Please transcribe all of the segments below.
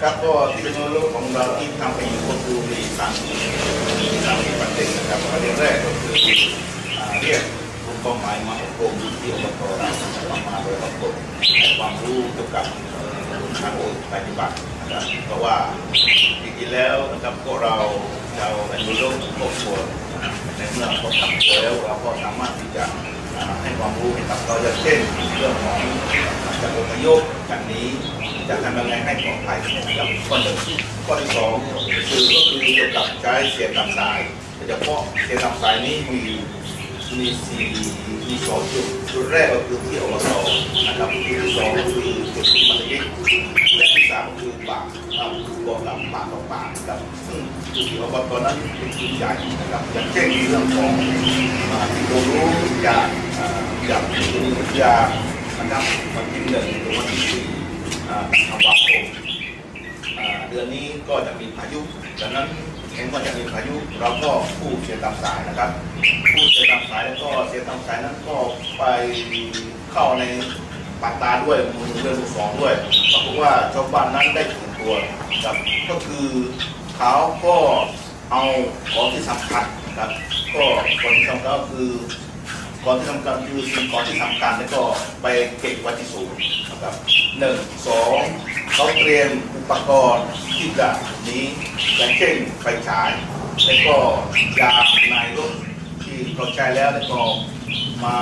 ครับก็ที่เป็นโลกของเราที่ทำไปอยู่ก็คือมีสามสามประเด็นนะครับประเด็นแรกก็คือเรียกกลุ่มเป้าหมายมาอบรมที่อบตมาโดยอบรมให้ความรู้เกี่ยวกับทางปฏิบัตินะครับเพราะว่าจริงๆแล้วนะครับพวกเราชาวอนุโลกครอบครัวในเมื่อเขาทำแล้วเราก็สามารถที่จะให้ความรู้ให้กับเราอย่างเช่นเรื่องของการอพยพจากนี้ จะทำยังไงให้ปลอดภัยนะครับข้อหนึ่งข้อที่สองคือก็คือเกี่ยวกับใช้เสียงตามสายโดยเฉพาะเสียงตามสายนี้มีมีสี่มีสองจุดจุดแรกก็คือที่อบตนะครับจุดที่สองก็คือจุดที่มัธยิกและที่สามก็คือปากอ่าบอกกับปากต่อปากครับซึ่งจุดที่อบตนั้นเป็นจุดใหญ่นะครับอย่างเช่นเรื่องของอ่าที่เรารู้จากอ่าจากจุดวิทยานะครับวันที่หนึ่งถึงวันที่สี่ ธันวาคมเดือนนี้ก็จะมีพายุดังนั้นเห็นว่าจะมีพายุเราก็ผู้เสียตามสายนะครับ ผู้เสียตามสายแล้วก็เสียตามสายนั้นก็ไปเข้าในปากตาด้วยมือเรื่องมือสองด้วยปรากฏว่าชาวบ้านนั้นได้ถึงตัวครับก็คือเขาก็เอาของที่สำคัญนะครับ ก็ของที่สำคัญก็คือ ก่อนที่สำคัญคือสิ่งของที่สำคัญแล้วก็ไปเก็บไว้ที่ศูนย์นะครับหนึ่งสองเขาเตรียมอุปกรณ์ที่จะหนี้อย่างเช่นไฟฉาย แล้วก็ยางในรถที่เขาใช้แล้วแล้วก็มา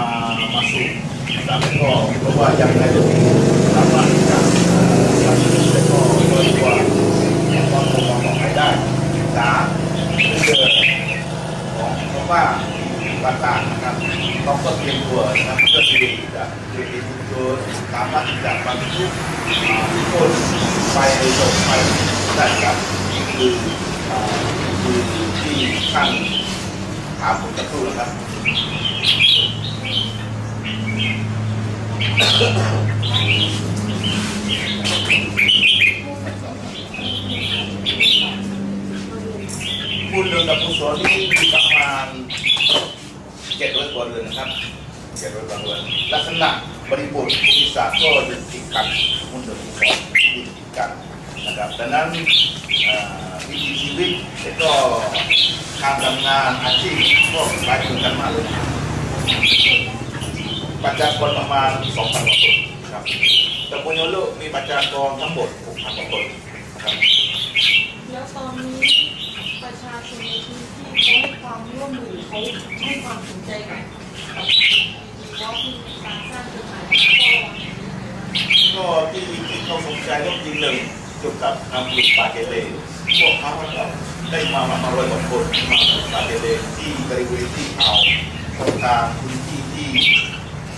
มาสูบนะครับแล้วก็เพราะว่ายางในรถนี้สามารถที่จะเอ่อทำให้แล้วก็ลดความความปลอดภัยได้สามเกิดของเพราะว่า บ้านตานะครับเขาก็เตรียมตัวนะครับเพื่อที่จะเตรียมตัวสามารถที่จะบรรทุกอ่าคนไปในโลกไปได้ครับนี่คือคือที่ท่านถามผมจะพูดนะครับพูดเรื่องกับผู้สอนที่มีประมาณเจ็ดร้อยก วเรือนนะครับเจ็ดร้อยกว่าเรือนลักษณะบริบทภูมิศาสตร์ก็อยู่ติดกันมุ่นเดิมที่สองอยู่ติดกันนะครับดังนั้นวิถีชีวิตและก็การทำงานอาชีพก็คล้ายคลึงกันมากเลยประชากรประมาณ2,000กว่าคนครับแต่ปุญญโลกมีประชากรทั้งหมด6,000กว่าคนครับแล้วตอนนี้ประชาชนในพื้นที่ ให้ความร่วมมือเขาให้ความสนใจกับกับว่าที่การสร้างเครือข่ายก็ที่ที่เขาสนใจก็จริงหนึ่งเกี่ยวกับการปลูกป่าเกเรพวกเขาก็ได้มามาร้อยกว่าคนมาปลูกป่าเกเรที่บริเวณที่เอาตรงกลางพื้นที่ที่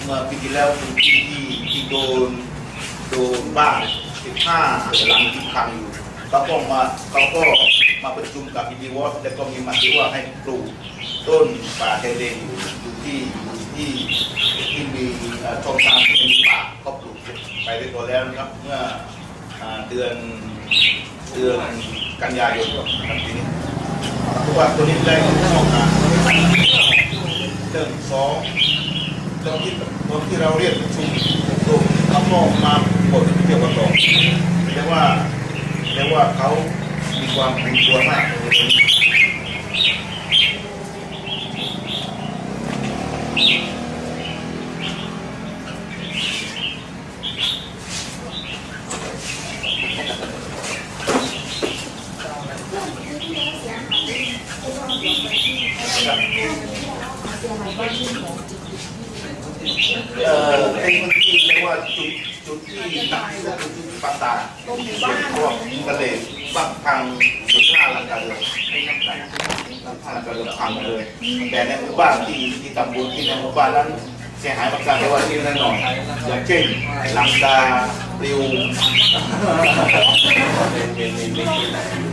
เมื่อปีที่แล้วพื้นที่ที่ที่โดนโดนบ้านสิบห้าหลังที่พังอยู่เขาก็มาเขาก็ มาประชุมกับพีดีวอสแล้วก็มีมติว่าให้ปลูกต้นป่าเกเรอยู่อยู่ที่ที่ที่มีช่องทางที่มีป่าก็ปลูกไปเรียบร้อยแล้วนะครับ เมื่อเดือนเดือนกันยายนครับปีนี้เพราะว่าตัวนี้ได้ออกมาเรื่องสองตรงที่ตรงที่เราเรียกประชุมตรงเขาก็มาบทเกี่ยวกับตรงเรียกว่าเรียกว่าเขา มีความเป็นตัวมากในเรื่องนี้เอ่อเป็นพื้นที่เรียกว่าจุดจุดที่หนักที่สุดคือจุดปางตาเป็นพวกทะเล บางพังสุดหน้าลังกาเรือลังคาเรือพังเลย แต่ในหมู่บ้านที่ที่ตำบลที่ในหมู่บ้านนั้นเสียหายบางครั้งแต่ว่าที่นั่นหน่อยอย่างเช่นลังคาปลิว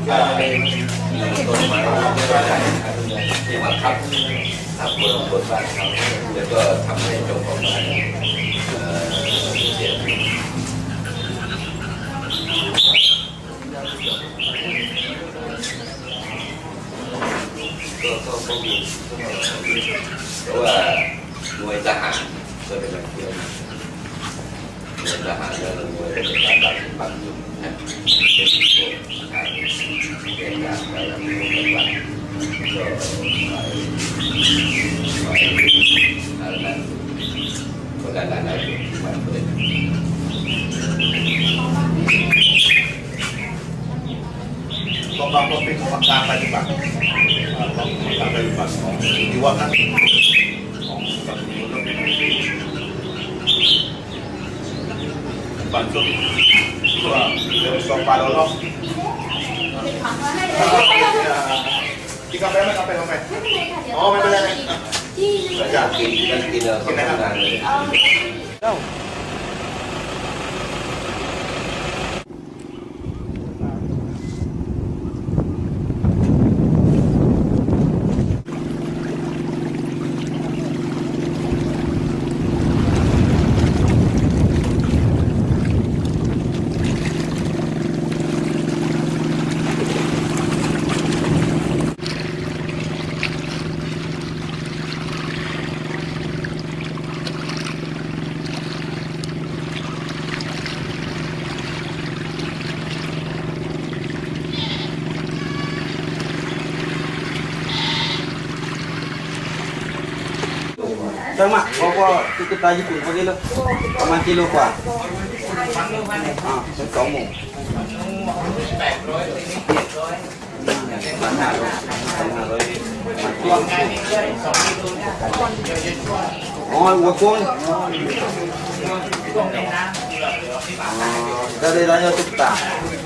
อ่าต้นไม้ที่มาทับทับบนบนบ้านเขาแล้วก็ทำให้เจ้าของบ้านเอ่อเสีย ก็ก็ก็มีเพราะว่ามวยทหารก็เป็นแบบเดียวมวยทหารแล้วมวยเป็นการบังบังยุงนะเป็นตัวทางเป็นการไปแล้วมวยเป็นบังก็ไปไปอะไรนั้นก็หลายหลายหลายมันเลยก็ก็เป็นของการปฏิบัติ ของการปฏิบัติของที่ว่านั้นของสัตว์อยู่แล้วบันทึกว่าเรื่องสองปลาเราเนาะกินกาแฟไหมกาแฟกาแฟอ๋อไม่เป็นไรไม่เป็นไรอยากกินกันกินแล้วก็ทำงานเลย Sama, bawa tiket aja pun pergi lo. ประมาณกิโลกว่าอ่าเป็นสองโมงมันห้าร้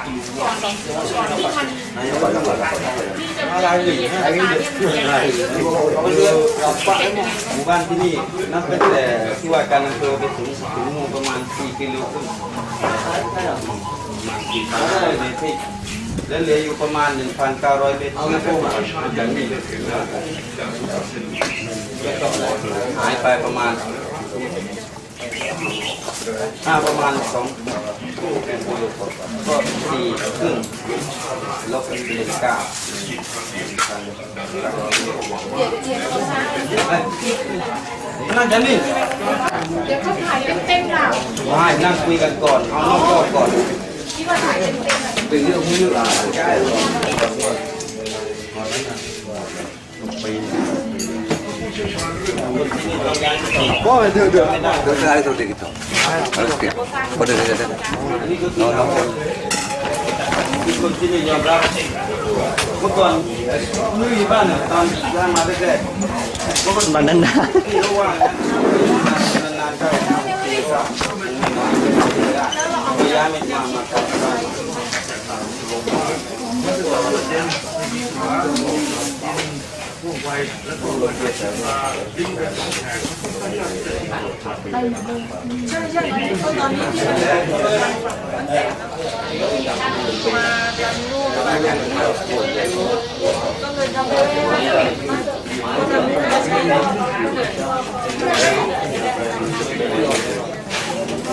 อยมันห้าร้อยมันตัวอ๋อหัวกวงอ๋อ dari raya Tukta. Nanya pada pada lagi, lagi หมู่บ้านที่นี่นับตั้งแต่ที่ว่าการอำเภอไปถึงถึงหมุมประมาณ4กิโลครึ่งแล้วเหลืออยู่ประมาณ 1,900เมตรจากนี้หายไปประมาณ อ่าประมาณสองกิโลก็สี่ครึ่งลบเป็นเก้านั่งกันนี่เดี๋ยวเขาถ่ายเต็มๆค่ะไม่นั่งคุยกันก่อน เอานอกรอบก่อนที่ว่าถ่ายเต็มๆอะเป็นเรื่องที่อ่าใช่หรอก็เดือดเดือดไม่ได้ Terus hari itu gitu. Harus ya. Pada dari dari. อันนี้ก็คือเรามีคนที่นี่ยอมรับ เมื่อก่อนไม่มีบ้านเนี่ยตอนย่างมาแรกๆก็มันนานๆที่รู้ว่างนะนานๆเข้าปีเข้าพยายา มไม่มามาเข้าบ้านใช่ใช่เพราะตอนนี้ที่มันมันแตกมาทำลูกก็เลยทำให้ก็ทำให้ไม่ใช่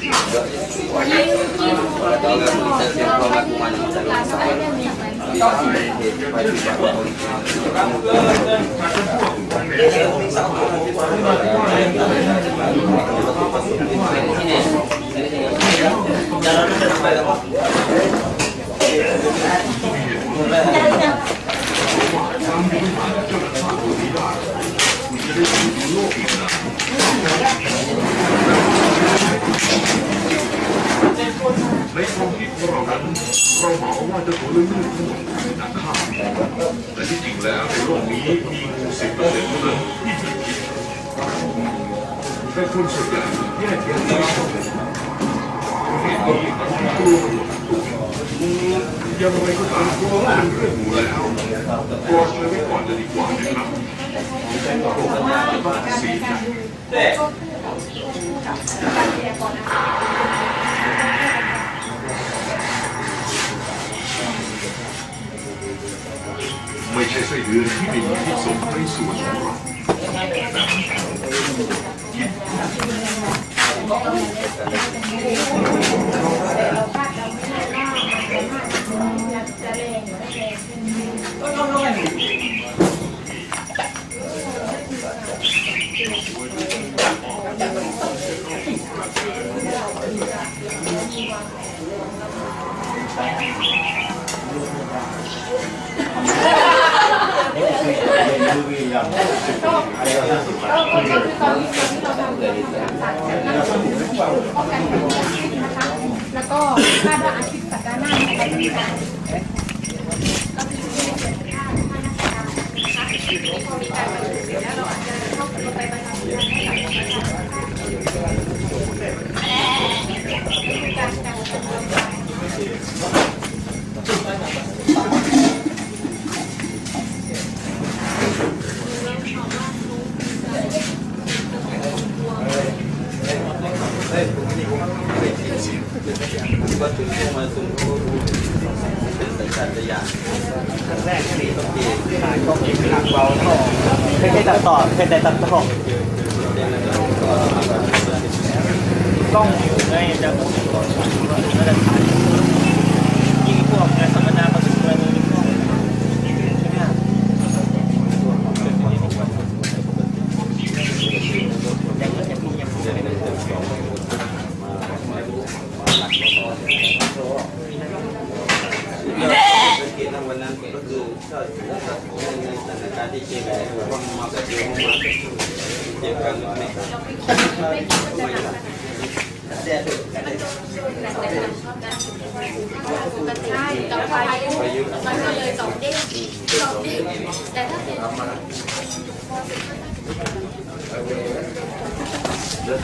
ขยั ความคิดของเรานั้นเราหมายว่าจะตัวเลื่อนๆทั้งหมดเป็นนักฆ่าแต่ที่จริงแล้วในโลกนี้มีงูสิบเปอร์เซ็นต์เท่านั้นที่มีพิษแต่คนส่วนใหญ่แยกแยะไม่ออกเหตุนี้มันกลัวกันหมดงูยังไงก็ตามกลัวว่าเป็นเรื่องงูแล้วกลัวเลยไว้ก่อนจะดีกว่านะครับสี่นะแต่ไม่ใช่ไส้เดือนที่ไม่มีพิษสงในส่วนของเราเแล้วก็คาดว่าอาทิตย์สัปดาห์หน้าจะมีการ ต่อเป็นแต่ตัดต่อต้องอยู่ในจังหวะ ใช่เราพายุมันก็เลยสองเด้งสองเด้งแต่ถ้าเป็น